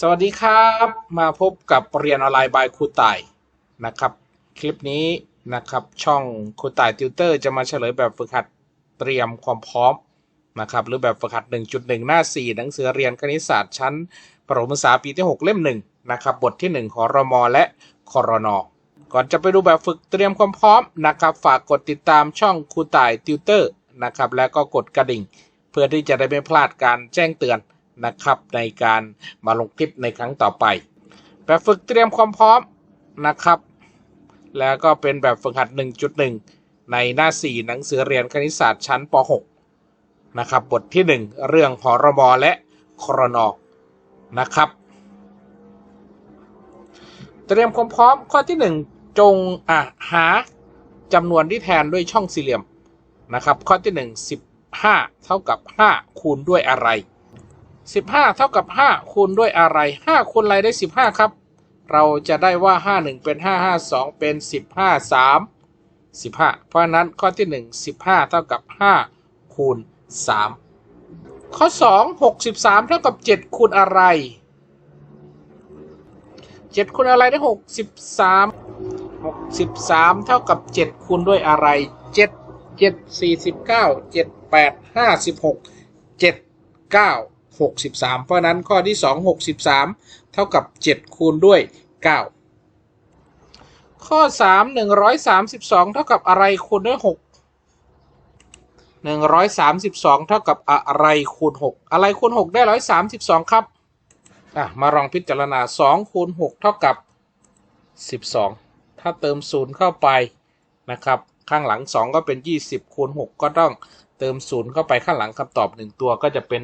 สวัสดีครับ มาพบกับเรียนออนไลน์บายครูต่ายนะครับ คลิปนี้นะครับช่องครูต่ายติวเตอร์จะมาเฉลยแบบฝึกหัดเตรียมความพร้อมนะครับ หรือแบบฝึกหัด 1.1 หน้า 4 หนังสือเรียนคณิตศาสตร์ชั้น ประถมศึกษาปีที่ 6 เล่ม1นะครับบทที่ 1 ขอรมและคอรนอก่อนจะไปดูแบบฝึกเตรียมความพร้อมนะครับ ฝากกดติดตามช่องครูต่ายติวเตอร์นะครับแล้วก็กดกระดิ่ง เพื่อที่จะได้ไม่พลาดการแจ้งเตือน นะครับในการมาลงคลิปในครั้งต่อไป แบบฝึกเตรียมความพร้อมนะครับ แล้วก็เป็นแบบฝึกหัด 1.1 ในหน้า 4 หนังสือเรียนคณิตศาสตร์ชั้นป .6 นะครับบทที่ 1 เรื่องหอรมอและครนอนะครับ เตรียมความพร้อมข้อที่ 1 จงอะหาจำนวนที่แทนด้วยช่องสี่เหลี่ยมนะครับ ข้อที่ 1 15 เท่ากับ 5 คูณด้วยอะไร 15เท่ากับ5คูณด้วยอะไร5คูณอะไรได้15ครับ เราจะได้ว่า5 1เป็น5 5 2เป็น15 3 15เพราะนั้นข้อที่1 15เท่ากับ5คูณ3ข้อ2 63เท่ากับ7คูณอะไร7คูณอะไรได้63 63เท่ากับ7คูณด้วยอะไร7 7 49 7 8 56 7 9 63 เพราะนั้นข้อที่ 2 63 เท่ากับ 7 คูณด้วย 9 ข้อ 3 132 เท่ากับอะไรคูณด้วย 6 132 เท่ากับอะไรคูณ 6 อะไรคูณ 6 ได้ 132 ครับอะมาลองพิจารณา 2 คูณ 6 เท่ากับ 12 ถ้าเติม 0 เข้าไปนะครับ ข้างหลัง 2 ก็เป็น 20 คูณ 6 ก็ต้องเติม 0 เข้าไปข้างหลังคำตอบ 1 ตัวก็จะเป็น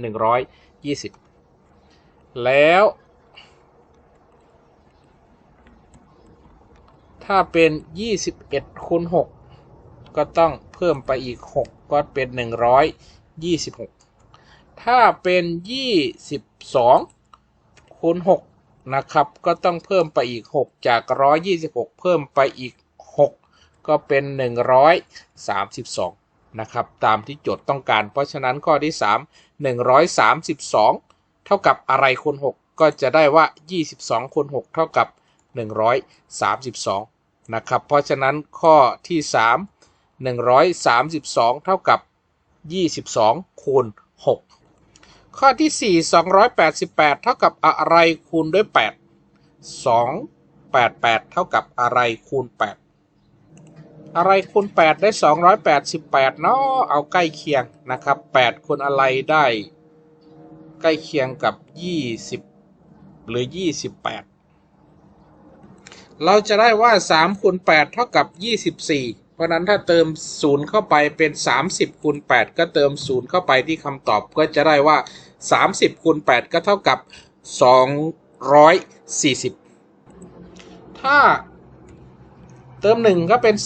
120แล้ว ถ้าเป็น21คูณ6ก็ต้องเพิ่มไปอีก6ก็เป็น126ถ้าเป็น22คูณ6นะครับ ก็ต้องเพิ่มไปอีก6จาก126เพิ่มไปอีก6ก็เป็น132นะครับ ตามที่โจทย์ต้องการ เพราะฉะนั้นข้อที่3 132 เท่ากับอะไรคูณ6ก็จะได้ว่า 22คูณ6เท่ากับ 132 นะครับ เพราะฉะนั้นข้อที่ 3 132 เท่ากับ 22คูณ6ข้อที่ 4 288 เท่ากับอะไรคูณด้วย 8 288 เท่ากับอะไรคูณ 8 อะไรคูณ8 ได้ 288 เนาะเอาใกล้เคียงนะครับ 8คูณอะไรได้ ใกล้เคียงกับ 20 หรือ 28 เราจะได้ว่า3คูณ8เท่ากับ 24 เพราะนั้นถ้าเติม 0 เข้าไปเป็น 30คูณ8ก็เติม 0 เข้าไปที่คำตอบก็จะได้ว่า 30คูณ8ก็เท่ากับ 240 ถ้า เติม 1 ก็เป็น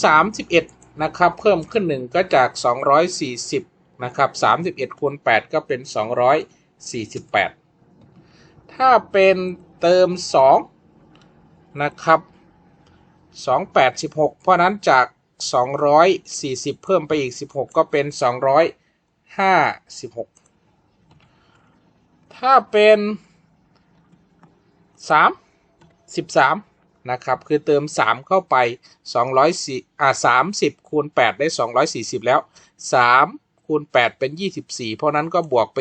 31 นะครับ เพิ่มขึ้น 1 ก็จาก 240 นะครับ 31คูณ8ก็เป็น 248 ถ้าเป็นเติม 2 นะครับ 286 เพราะนั้นจาก 240 เพิ่มไปอีก 16 ก็เป็น 256 ถ้าเป็น 3 13 นะครับคือเติม 3 เข้าไป204อ่า30คูณ8ได้ 240 แล้ว 3 คูณ 8 เป็น 24 เพราะนั้นก็บวกไป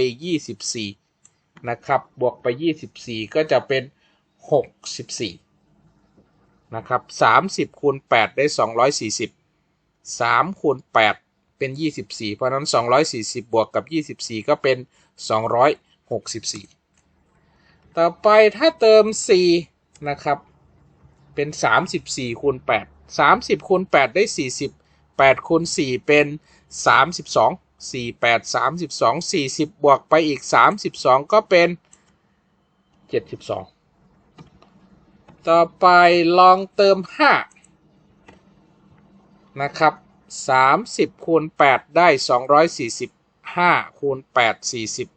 24 นะครับ บวกไป 24 ก็จะเป็น 64 นะครับ 30คูณ8ได้ 240 3คูณ8เป็น 24 เพราะนั้น 240 บวกกับ 24 ก็เป็น 264 ต่อไปถ้าเติม 4 นะครับ เป็น 34คูณ8 30คูณ8ได้ 40 8คูณ4เป็น 32 4 8 32 40 บวกไปอีก 32 ก็เป็น 72 ต่อไปลองเติม 5 นะครับ 30คูณ8ได้ 245คูณ8 40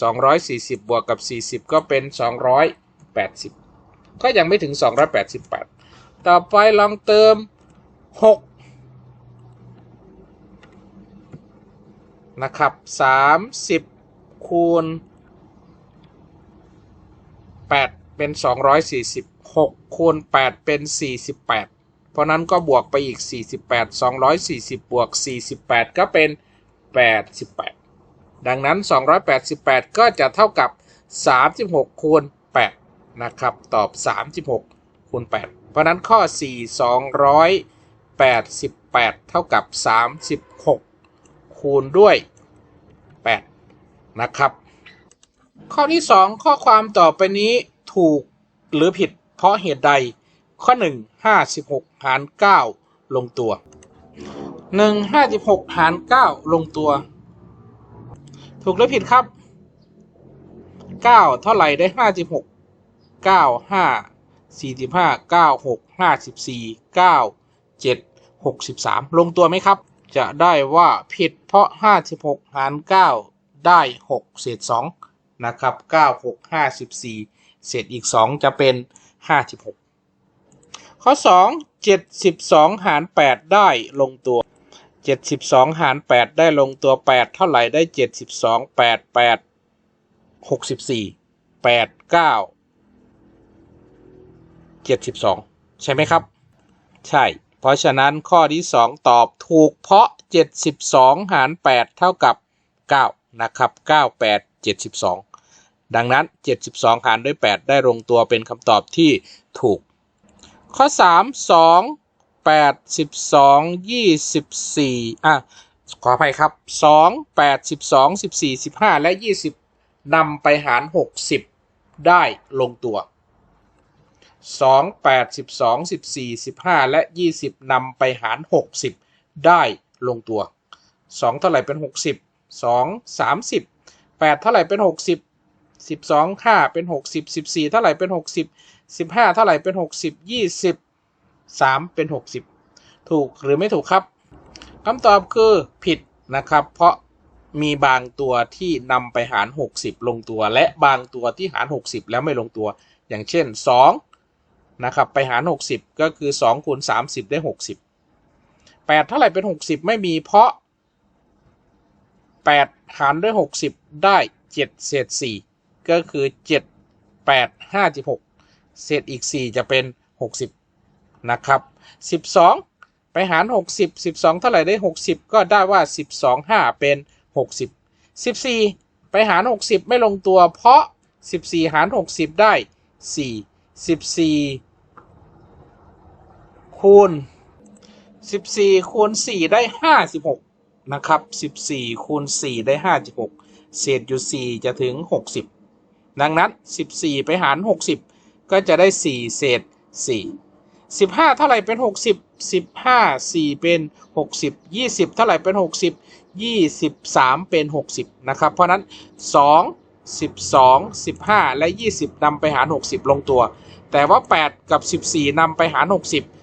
240 บวกกับ 40 ก็เป็น 280 ก็ยังไม่ถึง 288 ต่อไปลองเติม 6 นะครับ 30 คูณ 8 เป็น 240 6คูณ 8 เป็น 48 เพราะนั้นก็บวกไปอีก 48 240 บวก 48 ก็เป็น 88 ดังนั้น 288 ก็จะเท่ากับ 36 คูณ 8 นะครับ ตอบ 36คูณ8เพราะนั้นข้อ 4 288 เท่ากับ 36 คูณด้วย 8 นะครับ ข้อที่ 2 ข้อความต่อไปนี้ถูกหรือผิดเพราะเหตุใด ข้อ 1 56 หาร 9 ลงตัว 1 56 หาร 9 ลงตัว ถูกหรือผิดครับ 9 เท่าไหร่ได้ 56 9 5 45 9 6 54 9 7 63ลงตัวไหมครับ จะได้ว่าผิดเพราะ56หาร9ได้6เศษ2นะครับ9 6 54เศษอีก2จะเป็น56ข้อ2 72หาร8ได้ลงตัว72หาร8ได้ลงตัว8เท่าไหร่ได้72 8 8 64 8 9 72 ใช่ไหมครับ ใช่ เพราะฉะนั้นข้อที่ 2 ตอบถูกเพราะ 72 หาร 8 เท่ากับ 9 นะครับ 98 72 ดังนั้น 72 หารด้วย 8 ได้ลงตัวเป็นคำตอบที่ถูก ข้อ 3 2 8 12 24อะขออภัยครับ 2 8 12 14 15 และ 20นำไปหาร 60 ได้ลงตัว 2 8 12 14 15และ20นำไปหาร60ได้ลงตัว2เท่าไหร่เป็น60 2 30 8เท่าไหร่เป็น60 12 5เป็น60 14เท่าไหร่เป็น60 15เท่าไหร่เป็น60 20 3เป็น60ถูกหรือไม่ถูกครับคำตอบคือผิดนะครับ เพราะมีบางตัวที่นำไปหาร 60 ลงตัว และบางตัวที่หาร 60 แล้วไม่ลงตัว อย่างเช่น 2 นะครับไปหาร 60 ก็คือ2คูณ30 ได้ 60 8 เท่าไหร่เป็น 60 ไม่มีเพราะ 8 หารด้วย 60 ได้ 7 เศษ 4 ก็คือ 7 8 56 เศษอีก 4 จะเป็น 60 นะครับ 12 ไปหาร 60 12 เท่าไหร่ได้ 60 ก็ได้ว่า 12 5 เป็น 60 14 ไปหาร 60 ไม่ลงตัวเพราะ 14 หาร 60 ได้ 4 14 คูณ14คูณ4ได้56นะครับ14คูณ4ได้56เศษอยู่4จะถึง60ดังนั้น14ไปหาร60ก็จะได้4เศษ4 15เท่าไหร่เป็น60 15 4เป็น60 20เท่าไหร่เป็น60 23เป็น60นะครับ เพราะนั้น2 12 15และ20นำไปหาร60ลงตัว แต่ว่า8กับ14นำไปหาร60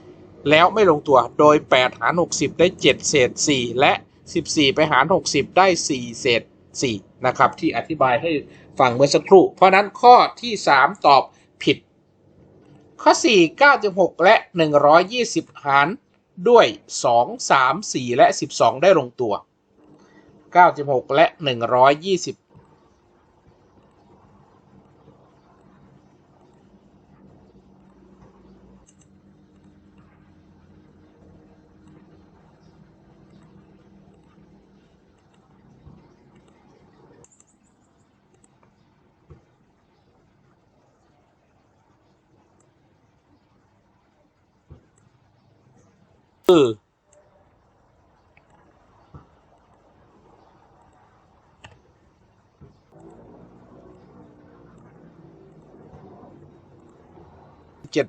แล้วไม่ลงตัวโดย 8 หาร 60 ได้ 7 เศษ 4 และ 14 ไปหาร 60 ได้ 4 เศษ 4 นะครับ ที่อธิบายให้ฟังเมื่อสักครู่ เพราะนั้นข้อที่ 3 ตอบผิด ข้อ 4 96 และ 120 หารด้วย 2 3 4 และ 12 ได้ลงตัว 96 และ 120 คือ เจ็ด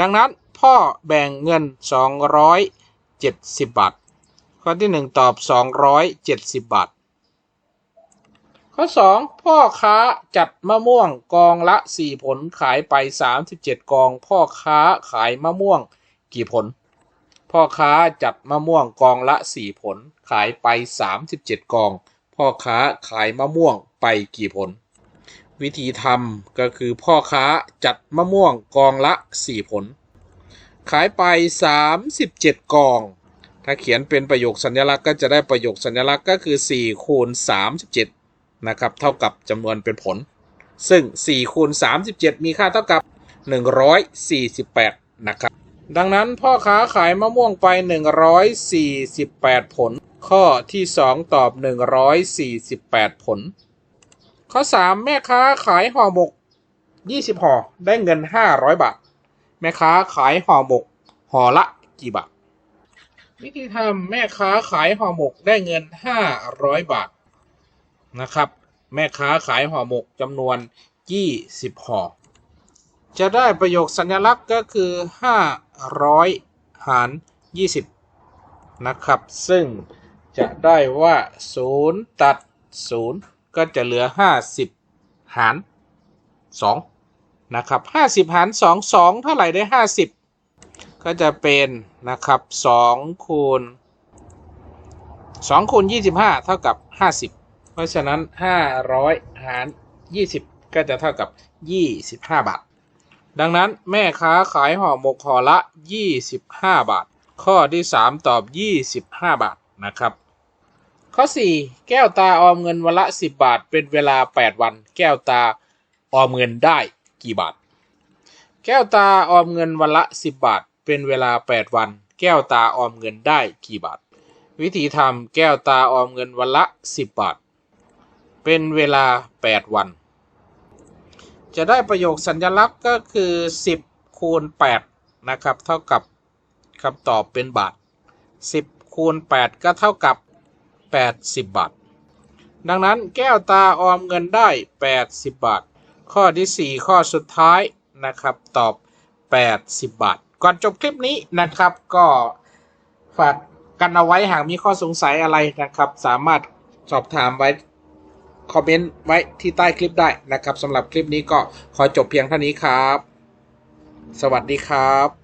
ดังนั้นพ่อแบ่งเงิน 270 บาท ข้อที่ 1 ตอบ 270 บาท ข้อ 2 พ่อค้าจัดมะม่วงกองละ 4 ผลขายไป 37 กอง พ่อค้าขายมะม่วงกี่ผล พ่อค้าจัดมะม่วงกองละ 4 ผลขายไป 37 กอง พ่อค้าขายมะม่วงไปกี่ผล วิธีทำก็คือพ่อค้าจัดมะม่วงกองละ 4 ผล ขายไป 37 กอง ถ้าเขียนเป็นประโยคสัญลักษณ์ก็จะได้ประโยคสัญลักษณ์ก็คือ 4 คูณ 37 นะครับ เท่ากับจำนวนเป็นผล ซึ่ง 4 คูณ 37 มีค่าเท่ากับ 148 นะครับ ดังนั้นพ่อค้าขายมะม่วงไป 148 ผล ข้อที่ 2 ตอบ 148 ผล ข้อ3แม่ค้าขายห่อหมก20ห่อได้เงิน500บาท แม่ค้าขายห่อหมกห่อละกี่บาท วิธีทำแม่ค้าขายห่อหมกได้เงิน500บาทนะครับ แม่ค้าขายห่อหมกจำนวน20ห่อจะได้ประโยคสัญลักษณ์ก็คือ500หาร20นะครับ ซึ่งจะได้ว่า0ตัด0 ก็จะเหลือ 50 หาร 2 นะครับ 50 หาร 2 2 เท่าไหร่ได้ 50 ก็จะเป็นนะครับ2คูณ2คูณ25 เท่ากับ 50 เพราะฉะนั้น 500 หาร 20 ก็จะเท่ากับ 25 บาท ดังนั้นแม่ค้าขายห่อหมกห่อละ 25 บาท ข้อที่ 3 ตอบ 25 บาทนะครับ ข้อ 4 แก้วตาออมเงินวันละ 10 บาท เป็นเวลา 8 วัน แก้วตาออมเงินได้กี่บาท แก้วตาออมเงินวันละ 10 บาท เป็นเวลา 8 วัน แก้วตาออมเงินได้กี่บาท วิธีทำแก้วตาออมเงินวันละ 10 บาท เป็นเวลา 8 วัน จะได้ประโยคสัญลักษณ์ก็คือ 10 คูณ 8 นะครับ เท่ากับคำตอบเป็นบาท 10คูณ8ก็เท่ากับ 80 บาท ดังนั้นแก้วตาออมเงินได้ 80 บาท ข้อที่ 4 ข้อสุดท้ายนะครับ ตอบ 80 บาท ก่อนจบคลิปนี้นะครับ ก็ฝากกันเอาไว้หากมีข้อสงสัยอะไรนะครับ สามารถสอบถามไว้คอมเมนต์ไว้ที่ใต้คลิปได้นะครับสำหรับคลิปนี้ก็ขอจบเพียงเท่านี้ครับ สวัสดีครับ